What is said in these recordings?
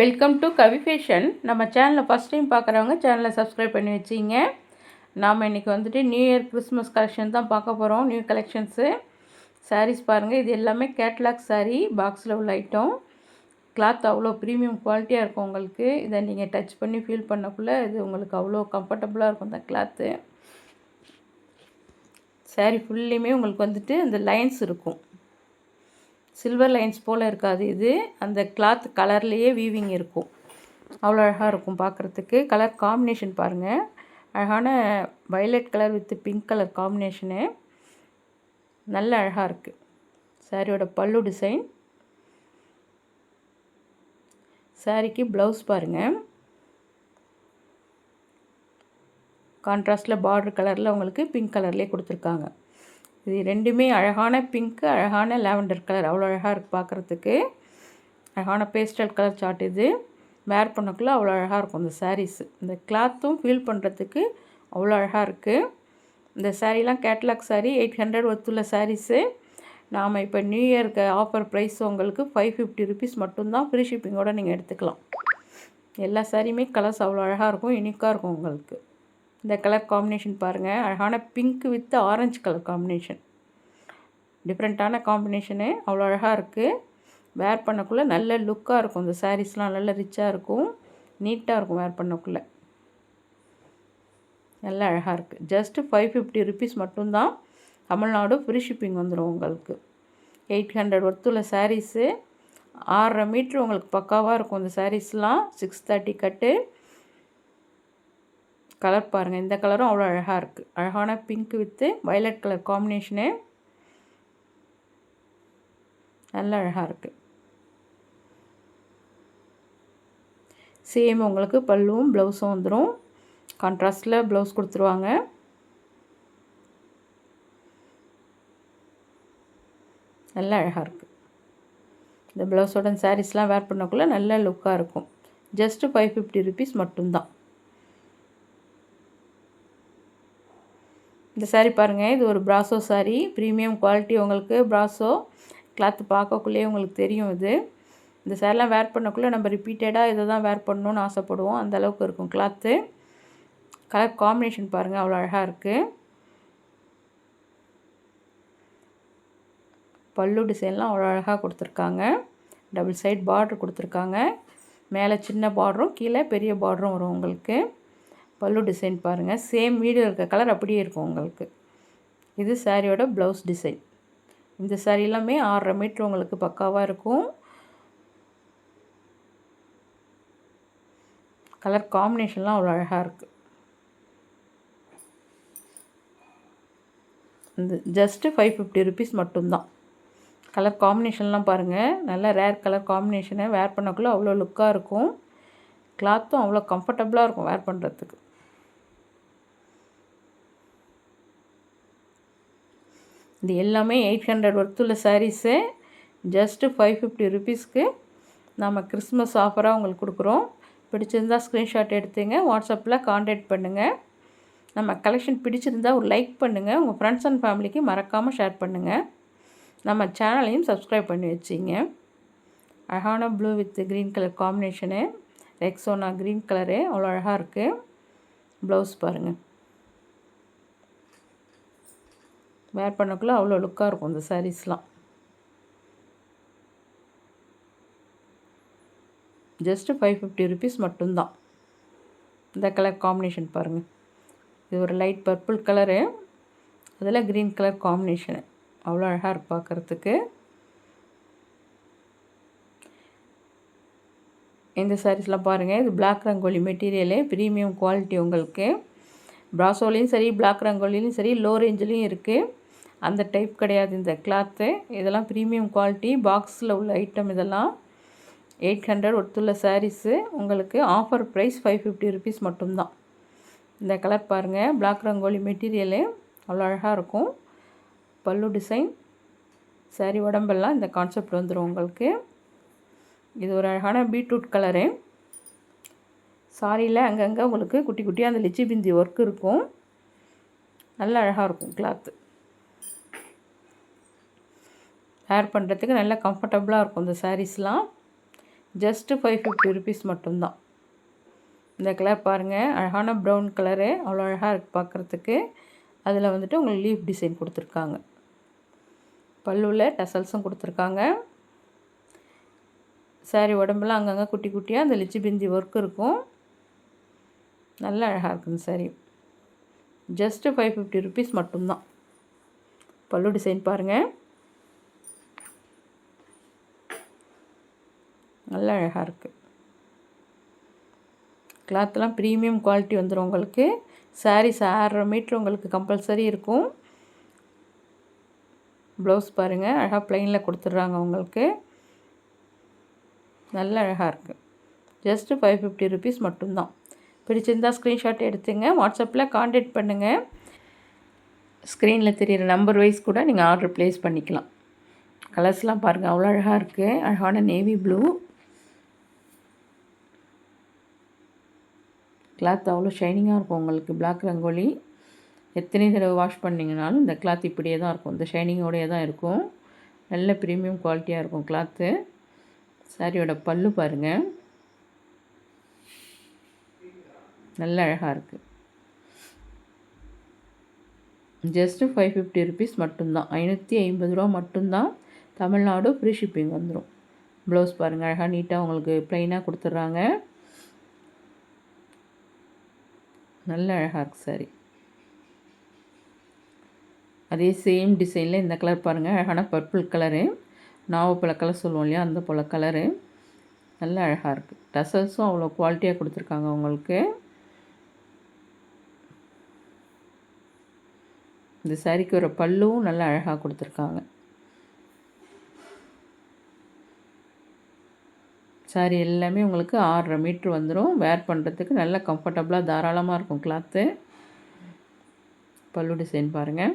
Welcome to Kavi fashion நம்ம சேனலை first time பார்க்குறவங்க சேனலை சப்ஸ்கிரைப் பண்ணி வச்சிங்க. நாம் இன்றைக்கி வந்துட்டு நியூ இயர் கிறிஸ்மஸ் கலெக்ஷன் தான் பார்க்க போகிறோம் நியூ கலெக்ஷன்ஸு சாரீஸ் பாருங்கள் இது எல்லாமே கேட்லாக் சாரீ பாக்ஸில் உள்ள ஐட்டம் கிளாத் அவ்வளோ ப்ரீமியம் குவாலிட்டியாக இருக்கும் உங்களுக்கு. இதை நீங்கள் டச் பண்ணி ஃபீல் பண்ணக்குள்ளே இது உங்களுக்கு அவ்வளோ கம்ஃபர்டபுளாக இருக்கும் இந்த கிளாத்து சாரீ ஃபுல்லையுமே உங்களுக்கு வந்துட்டு அந்த லைன்ஸ் இருக்கும். சில்வர் லைன்ஸ் போல் இருக்காது இது. அந்த கிளாத் கலர்லேயே வீவிங் இருக்கும். அவ்வளோ அழகாக இருக்கும் பார்க்குறதுக்கு. கலர் காம்பினேஷன் பாருங்கள் அழகான violet colour with pink colour combination நல்ல அழகாக இருக்குது சாரியோட பல்லு டிசைன் சாரிக்கு ப்ளவுஸ் பாருங்கள் கான்ட்ராஸ்டில் பார்டர் கலரில் உங்களுக்கு பிங்க் கலர்லேயே கொடுத்துருக்காங்க. இது ரெண்டுமே அழகான பிங்க்கு அழகான லாவெண்டர் கலர் அவ்வளோ அழகாக இருக்குது பார்க்குறதுக்கு அழகான பேஸ்டல் கலர் சார்ட் இது. வேர் பண்ணக்குள்ளே அவ்வளோ அழகாக இருக்கும் இந்த சாரீஸு இந்த கிளாத்தும் ஃபீல் பண்ணுறதுக்கு அவ்வளோ அழகாக இருக்குது இந்த சாரீலாம் கேட்லாக் சாரீ எயிட் ஹண்ட்ரட் ஒத்துள்ள சாரீஸு நாம் இப்போ நியூ இயருக்கு ஆஃபர் ப்ரைஸ் உங்களுக்கு ஃபைவ் ஃபிஃப்டி ருபீஸ் மட்டும்தான் ஃப்ரீ ஷிப்பிங்கோடு நீங்கள் எடுத்துக்கலாம். எல்லா சாரியுமே கலர்ஸ் அவ்வளோ அழகாக இருக்கும் யூனிக்காக இருக்கும் உங்களுக்கு. இந்த கலர் காம்பினேஷன் பாருங்கள் அழகான pink with orange colour combination டிஃப்ரெண்ட்டான காம்பினேஷனு அவ்வளோ அழகாக இருக்குது வேர் பண்ணக்குள்ளே நல்ல லுக்காக இருக்கும். இந்த சாரீஸ்லாம் நல்ல ரிச்சாக இருக்கும். நீட்டாக இருக்கும் வேர் பண்ணக்குள்ளே. நல்லா அழகாக இருக்குது ஜஸ்ட்டு ஃபைவ் ஃபிஃப்டி ருபீஸ் மட்டும்தான். தமிழ்நாடு ஃப்ரீ ஷிப்பிங் வந்துடும் உங்களுக்கு. எயிட் ஹண்ட்ரட் ஒர்த்துள்ள சாரீஸு ஆறரை மீட்ரு உங்களுக்கு பக்காவாக இருக்கும். இந்த சாரீஸ்லாம் சிக்ஸ் தேர்ட்டி கட்டு கலர் பாருங்கள் இந்த கலரும் அவ்வளோ அழகாக இருக்குது அழகான pink with violet colour combination நல்ல அழகாக இருக்குது சேம் உங்களுக்கு பல்லுவும் ப்ளவுஸும் வந்துடும் கான்ட்ராஸ்டில் ப்ளவுஸ் கொடுத்துருவாங்க. நல்லா அழகாக இருக்குது இந்த ப்ளவுஸோட சாரீஸ்லாம் வேர் பண்ணக்குள்ளே நல்ல லுக்காக இருக்கும். ஜஸ்ட்டு ஃபைவ் ஃபிஃப்டி ருபீஸ் மட்டும்தான். இந்த சாரீ பாருங்கள் இது ஒரு ப்ராசோ சாரீ ப்ரீமியம் குவாலிட்டி உங்களுக்கு ப்ராசோ கிளாத்து பார்க்கக்குள்ளேயே உங்களுக்கு தெரியும் இது. இந்த சேரீலாம் வேர் பண்ணக்குள்ளே நம்ம ரிப்பீட்டடாக இதை தான் வேர் பண்ணணும்னு ஆசைப்படுவோம். அந்த அளவுக்கு இருக்கும் கிளாத்து கலர் காம்பினேஷன் பாருங்கள் அவ்வளோ அழகாக இருக்குது பல்லு டிசைன்லாம் அவ்வளோ அழகாக கொடுத்துருக்காங்க. டபுள் சைட் பார்ட்ரு கொடுத்துருக்காங்க. மேலே சின்ன பார்டரும் கீழே பெரிய பார்டரும் வரும் உங்களுக்கு. பல்லு டிசைன் பாருங்கள் சேம் வீடியோ இருக்க கலர் அப்படியே இருக்கும் உங்களுக்கு. இது சாரியோட ப்ளவுஸ் டிசைன் இந்த சாரீ எல்லாமே ஆறரை மீட்ரு உங்களுக்கு பக்காவாக இருக்கும். கலர் காம்பினேஷன்லாம் அவ்வளோ அழகாக இருக்குது இந்த ஜஸ்ட்டு ஃபைவ் ஃபிஃப்டி ருபீஸ் மட்டும்தான். கலர் காம்பினேஷன்லாம் பாருங்கள் நல்ல ரேர் கலர் காம்பினேஷனை வேர் பண்ணக்குள்ளே அவ்வளோ லுக்காக இருக்கும். கிளாத்தும் அவ்வளோ கம்ஃபர்டபுளாக இருக்கும் வேர் பண்ணுறதுக்கு இது எல்லாமே எயிட் ஹண்ட்ரட் ஒர்த்துள்ள சாரீஸு ஜஸ்ட்டு ஃபைவ் ஃபிஃப்டி ருபீஸ்க்கு நம்ம கிறிஸ்மஸ் ஆஃபராக உங்களுக்கு கொடுக்குறோம். பிடிச்சிருந்தால் ஸ்க்ரீன்ஷாட் எடுத்துங்க வாட்ஸ்அப்பில் காண்டாக்ட் பண்ணுங்கள் நம்ம கலெக்ஷன் பிடிச்சிருந்தால் ஒரு லைக் பண்ணுங்கள் உங்கள் ஃப்ரெண்ட்ஸ் அண்ட் ஃபேமிலிக்கு மறக்காமல் ஷேர் பண்ணுங்கள் நம்ம சேனலையும் சப்ஸ்கிரைப் பண்ணி வச்சிங்க. அழகான blue with green colour combination Rexona green colour அவ்வளோ அழகாக இருக்குது ப்ளவுஸ் பாருங்கள் வேர் பண்ணக்குள்ளே அவ்வளோ லுக்காக இருக்கும் இந்த சாரீஸ்லாம் ஜஸ்ட்டு ஃபைவ் ஃபிஃப்டி ருபீஸ் மட்டும்தான். இந்த கலர் காம்பினேஷன் பாருங்கள் இது ஒரு லைட் பர்பிள் கலரு அதில் க்ரீன் கலர் காம்பினேஷனு அவ்வளோ அழகாக இருக்கு பார்க்குறதுக்கு இந்த சாரீஸ்லாம் பாருங்கள் இது black rangoli material premium quality உங்களுக்கு. ப்ராசோலையும் சரி பிளாக் ரங்கோலிலையும் சரி லோ ரேஞ்சிலையும் இருக்குது அந்த டைப் கிடையாது. இந்த கிளாத்து இதெல்லாம் ப்ரீமியம் குவாலிட்டி பாக்ஸில் உள்ள ஐட்டம் இதெல்லாம் எயிட் ஹண்ட்ரட் ஒத்துள்ள சாரீஸு உங்களுக்கு offer price five fifty rupees மட்டும்தான். இந்த கலர் பாருங்கள் பிளாக் ரங்கோலி மெட்டீரியலு அவ்வளோ அழகாக இருக்கும். பல்லு டிசைன் சாரி உடம்பெல்லாம் இந்த கான்செப்ட் வந்துடும் உங்களுக்கு. இது ஒரு அழகான பீட்ரூட் கலரு சாரியில் அங்கங்கே உங்களுக்கு குட்டி குட்டியாக அந்த லிச்சி பிந்தி ஒர்க் இருக்கும். நல்ல அழகாக இருக்கும் கிளாத்து வேர் பண்ணுறதுக்கு நல்லா கம்ஃபர்டபுளாக இருக்கும் இந்த சாரீஸ்லாம் ஜஸ்ட்டு ஃபைவ் ஃபிஃப்டி ருபீஸ் மட்டும்தான். இந்த கலர் பாருங்கள் அழகான ப்ரௌன் கலரு அவ்வளோ அழகாக இருக்குது பார்க்குறதுக்கு அதில் வந்துட்டு உங்களுக்கு லீஃப் டிசைன் கொடுத்துருக்காங்க. பல்லுவில் டசல்ஸும் கொடுத்துருக்காங்க. சாரி உடம்புலாம் அங்கங்கே குட்டி குட்டியாக அந்த லிச்சி பிந்தி ஒர்க் இருக்கும். நல்ல அழகாக இருக்குங்க sari just five fifty rupees மட்டும்தான். பல்லு டிசைன் பாருங்கள் நல்ல அழகாக இருக்குது கிளாத்லாம் ப்ரீமியம் குவாலிட்டி வந்துடும் உங்களுக்கு. சாரீஸ் ஆறரை மீட்ரு உங்களுக்கு கம்பல்சரி இருக்கும். ப்ளவுஸ் பாருங்கள் அழகாக ப்ளைனில் கொடுத்துட்றாங்க உங்களுக்கு. நல்ல அழகாக இருக்குது ஜஸ்ட்டு ஃபைவ் ஃபிஃப்டி ருபீஸ் மட்டும்தான். பிடிச்சிருந்தால் ஸ்க்ரீன்ஷாட் எடுத்துங்க. வாட்ஸ்அப்பில் காண்டாக்ட் பண்ணுங்கள் ஸ்க்ரீனில் தெரிகிற நம்பர் வைஸ் கூட நீங்கள் ஆர்டர் ப்ளேஸ் பண்ணிக்கலாம். கலர்ஸ்லாம் பாருங்கள் அவ்வளோ அழகாக இருக்குது அழகான நேவி ப்ளூ கிளாத் அவ்வளோ ஷைனிங்காக இருக்கும் உங்களுக்கு. பிளாக் ரங்கோலி. எத்தனை தடவை வாஷ் பண்ணிங்கனாலும் இந்த கிளாத் இப்படியே தான் இருக்கும். இந்த ஷைனிங்கோடையே தான் இருக்கும். நல்ல ப்ரீமியம் குவாலிட்டியாக இருக்கும் கிளாத்து சாரியோட பல்லு பாருங்கள் நல்ல அழகாக இருக்குது ஜஸ்ட்டு ஃபைவ் ஃபிஃப்டி ருபீஸ் மட்டும்தான். ஐநூற்றி ஐம்பது ரூபா மட்டும்தான். தமிழ்நாடு ஃப்ரீ ஷிப்பிங் வந்துடும் ப்ளவுஸ் பாருங்கள் அழகாக நீட்டாக உங்களுக்கு ப்ளைனாக கொடுத்துட்றாங்க நல்ல அழகாக இருக்குது சாரி அதே சேம் டிசைனில் இந்த கலர் பாருங்கள் அழகான பர்பிள் கலரு நாவப்பழ கலர் சொல்லுவோம் இல்லையா அந்த போல் கலரு நல்ல அழகாக இருக்குது டசல்ஸும் அவ்வளோ குவாலிட்டியாக கொடுத்துருக்காங்க உங்களுக்கு. இந்த சாரிக்கு ஒரு பல்லுவும் நல்லா அழகாக கொடுத்துருக்காங்க. சாரி எல்லாமே உங்களுக்கு ஆறரை மீட்ரு வந்துடும் வேர் பண்ணுறதுக்கு நல்லா கம்ஃபர்டபுளாக தாராளமாக இருக்கும் கிளாத்து பல்லு டிசைன் பாருங்கள்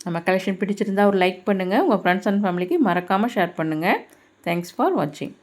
நம்ம கலெக்ஷன் பிடிச்சிருந்தா ஒரு லைக் பண்ணுங்கள் உங்கள் ஃப்ரெண்ட்ஸ் அண்ட் ஃபேமிலிக்கு மறக்காமல் ஷேர் பண்ணுங்கள் தேங்க்ஸ் ஃபார் வாட்சிங்